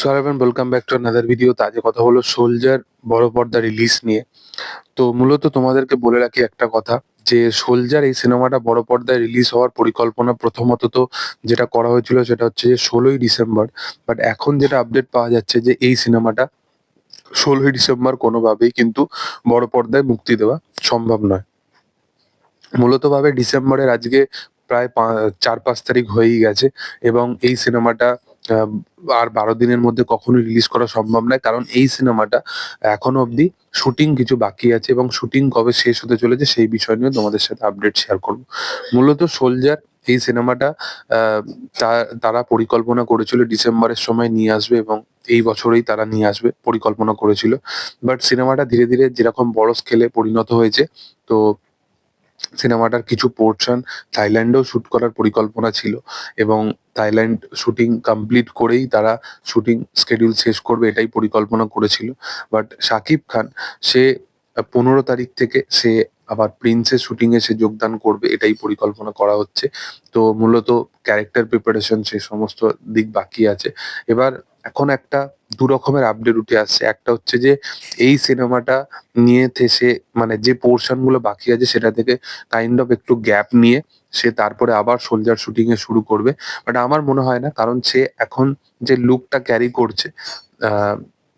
Everyone welcome back to another video তো আজকে কথা হলো সোলজার বড় পর্দা রিলিজ নিয়ে। তো মূলত তোমাদেরকে বলে রাখি একটা কথা, যে সোলজার এই সিনেমাটা বড় পর্দায় রিলিজ হওয়ার পরিকল্পনা প্রথমত তো যেটা করা হয়েছিল সেটা হচ্ছে যে ষোলোই ডিসেম্বর। বাট এখন যেটা আপডেট পাওয়া যাচ্ছে যে এই সিনেমাটা ষোলোই ডিসেম্বর কোনোভাবেই কিন্তু বড় পর্দায় মুক্তি দেওয়া সম্ভব নয়। মূলত ভাবে ডিসেম্বরের আজকে প্রায় চার পাঁচ তারিখ হয়েই গেছে এবং এই সিনেমাটা আর বারো দিনের মধ্যে কখনোই রিলিজ করা সম্ভব নয়। কারণ এই সিনেমাটা এখনও অবধি শুটিং কিছু বাকি আছে এবং শুটিং কবে শেষ হতে চলেছে সেই বিষয় নিয়ে তোমাদের সাথে আপডেট শেয়ার করব। মূলত সোলজার এই সিনেমাটা তারা পরিকল্পনা করেছিল ডিসেম্বরের সময় নিয়ে আসবে এবং এই বছরেই তারা নিয়ে আসবে, পরিকল্পনা করেছিল। বাট সিনেমাটা ধীরে ধীরে যেরকম বড় স্কেলে পরিণত হয়েছে, তো সিনেমাটার কিছু পোর্শন থাইল্যান্ডেও শুট করার পরিকল্পনা ছিল এবং থাইল্যান্ড শুটিং কমপ্লিট করেই তারা শুটিং স্কেডিউল শেষ করবে, এটাই পরিকল্পনা করেছিল। বাট শাকিব খান, সে পনেরো তারিখ থেকে সে আবার প্রিন্সের শুটিং সে যোগদান করবে, এটাই পরিকল্পনা করা হচ্ছে। তো মূলত ক্যারেক্টার প্রিপারেশন, সে সমস্ত দিক বাকি আছে। এবার এখন একটা দু রকমের আপডেট উঠে আসছে। একটা হচ্ছে যে, এই সিনেমাটা নিয়ে সে মানে যে পোর্শনগুলো বাকি আছে সেটা থেকে কাইন্ড অফ একটু গ্যাপ নিয়ে সে তারপরে আবার সোলজার শুটিং এ শুরু করবে। বাট আমার মনে হয় না, কারণ সে এখন যে লুকটা ক্যারি করছে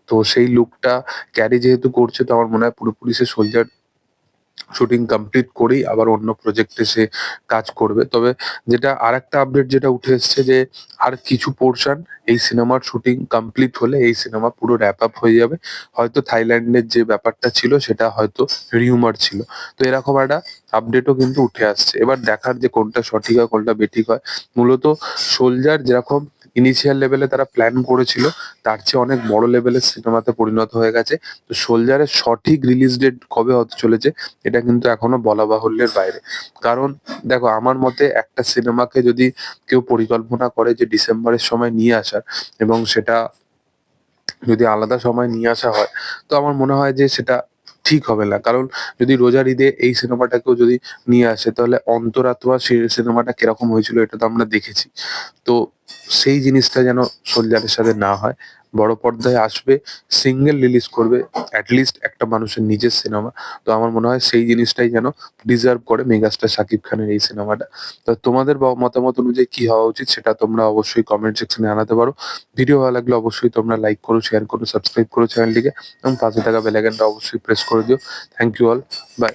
তো সেই লুকটা ক্যারি যেহেতু করছে, তো আমার মনে হয় পুরোপুরি সে সোলজার শুটিং কমপ্লিট করেই আবার অন্য প্রজেক্টে সে কাজ করবে। তবে যেটা আর একটা আপডেট যেটা উঠে এসছে যে, আর কিছু পোর্শন এই সিনেমার শুটিং কমপ্লিট হলে এই সিনেমা পুরো র্যাপ আপ হয়ে যাবে। হয়তো থাইল্যান্ডের যে ব্যাপারটা ছিল, সেটা হয়তো রিউমার ছিল। তো এরকম একটা আপডেটও কিন্তু উঠে আসছে। এবার দেখার যে কোনটা সঠিক হয়, কোনটা বেঠিক হয়, মূলত সোলজার যেরকম ইনিশিয়াল লেভেলে তারা প্ল্যান করেছিল, তার চেয়ে অনেক বড় লেভেলের সিনেমাতে পরিণত হয়ে গেছে। তো সোলজারের সঠিক রিলিজ ডেট কবে হতে চলেছে, এটা কিন্তু এখনও বলা বাহুল্যের বাইরে। কারণ দেখো, আমার মতে একটা সিনেমাকে যদি কেউ পরিকল্পনা করে যে ডিসেম্বরের সময় নিয়ে আসার, এবং সেটা যদি আলাদা সময় নিয়ে আসা হয়, তো আমার মনে হয় যে সেটা ঠিক হবে না। কারণ যদি রোজার ঈদে এই সিনেমাটাকেও যদি নিয়ে আসে, তাহলে অন্তরাত্মা সিনেমাটা কীরকম হয়েছিল, এটা তো আমরা দেখেছি। তো সেই জিনিসটা যেন সোলজারের সাথে না হয়। বড় পর্দায় আসবে সিঙ্গেল রিলিজ করবে অ্যাটলিস্ট একটা মানুষের নিজের সিনেমা তো আমার মনে হয় সেই জিনিসটাই যেন ডিজার্ভ করে মেগাস্টার শাকিব খানের এই সিনেমাটা তো তোমাদের মতামত অনুযায়ী কি হওয়া উচিত সেটা তোমরা অবশ্যই কমেন্ট সেকশনে জানাতে পারো। ভিডিও ভালো লাগলে অবশ্যই তোমরা লাইক করো শেয়ার করো সাবস্ক্রাইব করো চ্যানেলটিকে এবং পাশে থাকা বেল আইকনটা অবশ্যই প্রেস করে দিও। Thank you all by